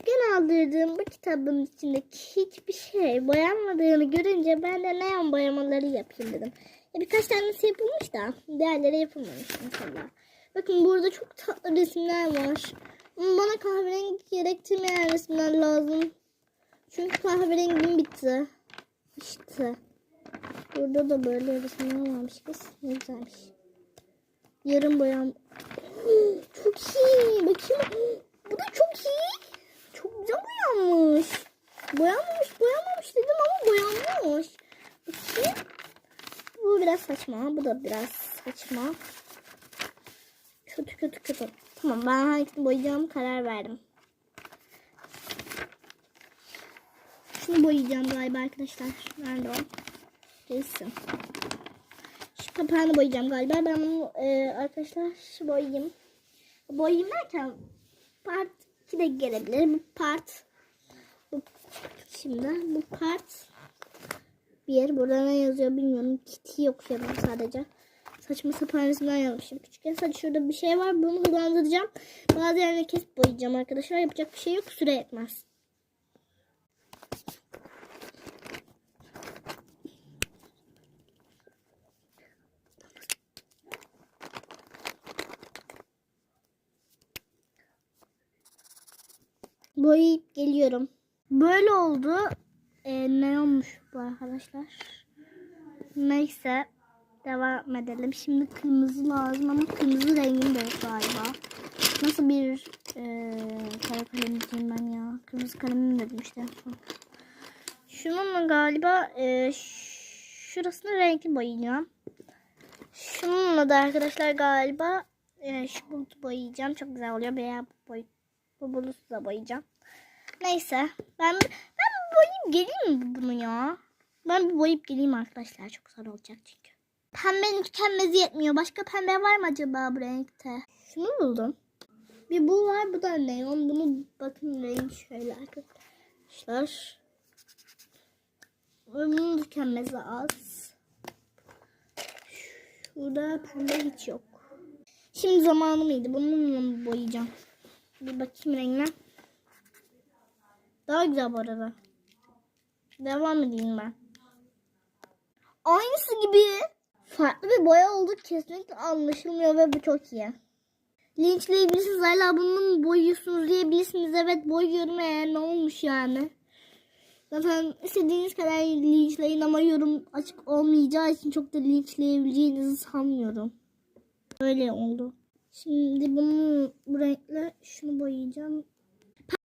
Küçükken aldırdığım bu kitabın içindeki hiçbir şey boyanmadığını görünce ben de neon boyamaları yapayım dedim. E, birkaç tanesi yapılmış da diğerleri yapılmamış mesela. Bakın burada çok tatlı resimler var. Bana kahverengi gerektirmeyen resimler lazım. Çünkü kahverengim bitti. İşte. Burada da böyle resimler varmış kız. Ne güzelmiş. Yarım boyam. Çok iyi. Bakayım. Bu da çok iyi. Çok güzel boyanmış. Boyanmamış boyanmamış dedim ama boyanmış. Bakayım. Bu biraz saçma. Bu da biraz saçma. Kötü kötü kötü. Tamam ben hangisini boyayacağım karar verdim. Şunu boyayacağım galiba arkadaşlar. Nerede o? Resim. Şu kapağını boyayacağım galiba. Ben bunu e, arkadaşlar boyayayım. Boyayayım derken part 2 de gelebilir. Bu part şimdi bu part bir burada ne yazıyor bilmiyorum. Kitty okuyalım sadece. Saçma sapan resimler yazmışım. Küçükken sadece şurada bir şey var. Bunu hızlandıracağım. Bazı yerine kesip boyayacağım arkadaşlar. Yapacak bir şey yok. Süre yetmez. Boyayıp geliyorum. Böyle oldu. Ee, ne olmuş bu arkadaşlar? Neyse. Devam edelim. Şimdi kırmızı lazım ama kırmızı rengim de galiba. Nasıl bir e, kara kalem ben ya. Kırmızı kalemim dedim işte. Şununla galiba e, şurasını renkli boyayacağım. Şununla da arkadaşlar galiba e, şu bulutu boyayacağım. Çok güzel oluyor. Veya bu, boy, bu bulutu da boyayacağım. Neyse. Ben ben boyayıp geleyim mi bunu ya? Ben bir boyayıp geleyim arkadaşlar. Çok güzel olacak çünkü. Pembenin tükenmezi yetmiyor. Başka pembe var mı acaba bu renkte? Şunu buldum. Bir bu var. Bu da neon. Bunu bakın renk şöyle arkadaşlar. Bunun tükenmezi az. Şurada pembe hiç yok. Şimdi zamanı mıydı? Bununla mı boyayacağım? Bir bakayım rengine. Daha güzel bu arada. Devam edeyim ben. Aynısı gibi. Farklı bir boya oldu kesinlikle anlaşılmıyor ve bu çok iyi. Linçleyebilirsiniz hala bunu mu boyuyorsunuz diyebilirsiniz. Evet boyuyorum eğer ne olmuş yani. Zaten istediğiniz kadar linçleyin ama yorum açık olmayacağı için çok da linçleyebileceğinizi sanmıyorum. Böyle oldu. Şimdi bunu bu renkle şunu boyayacağım.